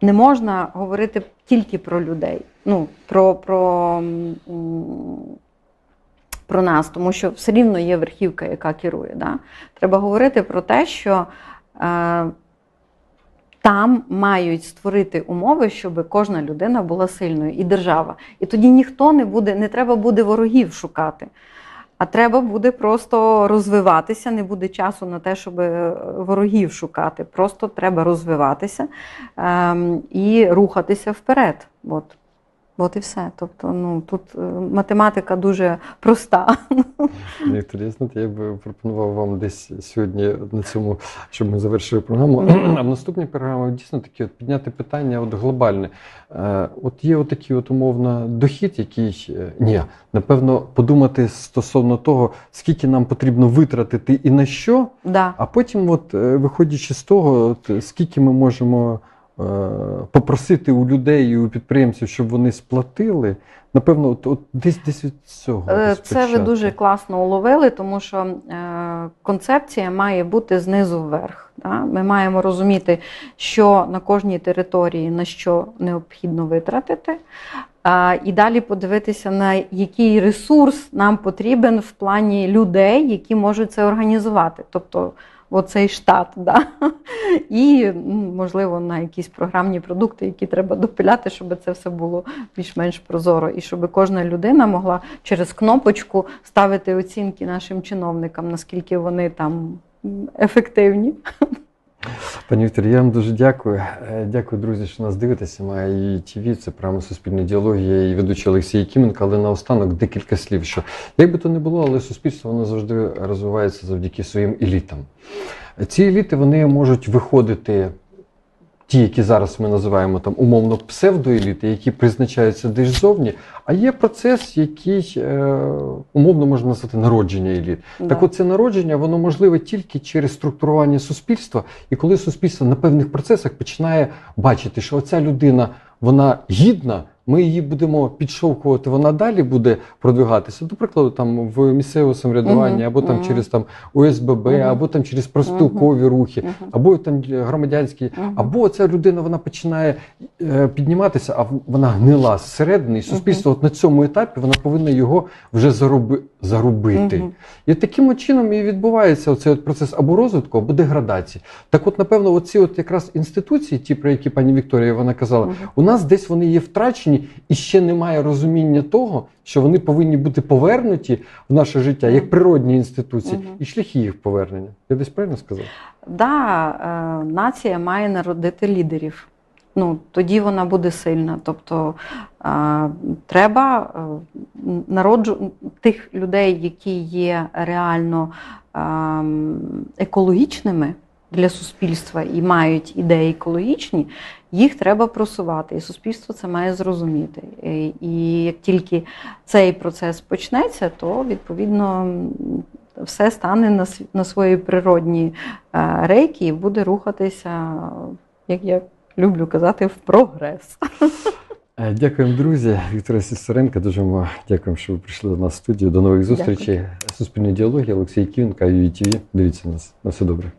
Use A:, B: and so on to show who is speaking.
A: не можна говорити тільки про людей, ну, про, про, про нас, тому що все рівно є верхівка, яка керує. Да? Треба говорити про те, що е, там мають створити умови, щоб кожна людина була сильною і держава. І тоді ніхто не буде, не треба буде ворогів шукати. А треба буде просто розвиватися, не буде часу на те, щоб е, ворогів шукати. Просто треба розвиватися ем, і рухатися вперед. От. От і все. Тобто, ну тут е, математика дуже проста.
B: Віктор, я знаєте, я би пропонував вам десь сьогодні на цьому, щоб ми завершили програму. А в наступній програмі дійсно такі от підняти питання от глобальне. Е, От є отакий от умовно дохід, який е, ні, напевно, подумати стосовно того, скільки нам потрібно витратити і на що,
A: Да.
B: а потім, от виходячи з того, от, скільки ми можемо попросити у людей і у підприємців, щоб вони сплатили. Напевно, от, от десь десь від цього.
A: Е,
B: десь
A: Це ви дуже класно уловили, тому що е, концепція має бути знизу вверх. Да? Ми маємо розуміти, що на кожній території на що необхідно витратити, е, і далі подивитися, на який ресурс нам потрібен в плані людей, які можуть це організувати. Тобто оцей штат, да? і можливо на якісь програмні продукти, які треба допиляти, щоб це все було більш-менш прозоро, і щоб кожна людина могла через кнопочку ставити оцінки нашим чиновникам, наскільки вони там ефективні.
B: Пані Вікторі, я вам дуже дякую. Е, Дякую, друзі, що нас дивитеся. Має ТВ, це програма Суспільна діалогія і ведучий Олексій Кіменко. Але наостанок декілька слів. Що як би то не було, але суспільство воно завжди розвивається завдяки своїм елітам. Ці еліти вони можуть виходити. Ті, які зараз ми називаємо там умовно псевдоеліти, які призначаються десь ззовні, а є процес, який е, умовно можна назвати народження еліт. Так
A: Да.
B: от це народження, воно можливе тільки через структурування суспільства, і коли суспільство на певних процесах починає бачити, що оця людина вона гідна, ми її будемо підшовкувати, вона далі буде продвигатися. До прикладу, там в місцеве самоврядування, або там через там ОСББ, або там через профспілкові рухи, або там громадянські, або ця людина вона починає е, підніматися, а вона гнила зсередини, і суспільство от на цьому етапі вона повинна його вже заруби, зарубити. І таким чином і відбувається оцей от процес або розвитку, або деградації. Так, от, напевно, оці от якраз інституції, ті, про які пані Вікторія вона казала, у нас десь вони є втрачені, і ще немає розуміння того, що вони повинні бути повернуті в наше життя як природні інституції,
A: Мгм.
B: і шляхи їх повернення. Я десь правильно сказав?
A: Да, е, нація має народити лідерів. Ну, тоді вона буде сильна. Тобто е, треба е, народжу тих людей, які є реально е, екологічними для суспільства і мають ідеї екологічні, їх треба просувати. І суспільство це має зрозуміти. І- І як тільки цей процес почнеться, то відповідно все стане на, св- свої природні е, рейки і буде рухатися, як я люблю казати, в прогрес.
B: Е, Дякуємо, друзі. Віктора Сісаренка. Дуже вам дякуємо, що ви прийшли до нас в студію. До нових зустрічей. Суспільна діалогія, Олексій Ківенка, ЮІТВ. Дивіться нас. На все добре.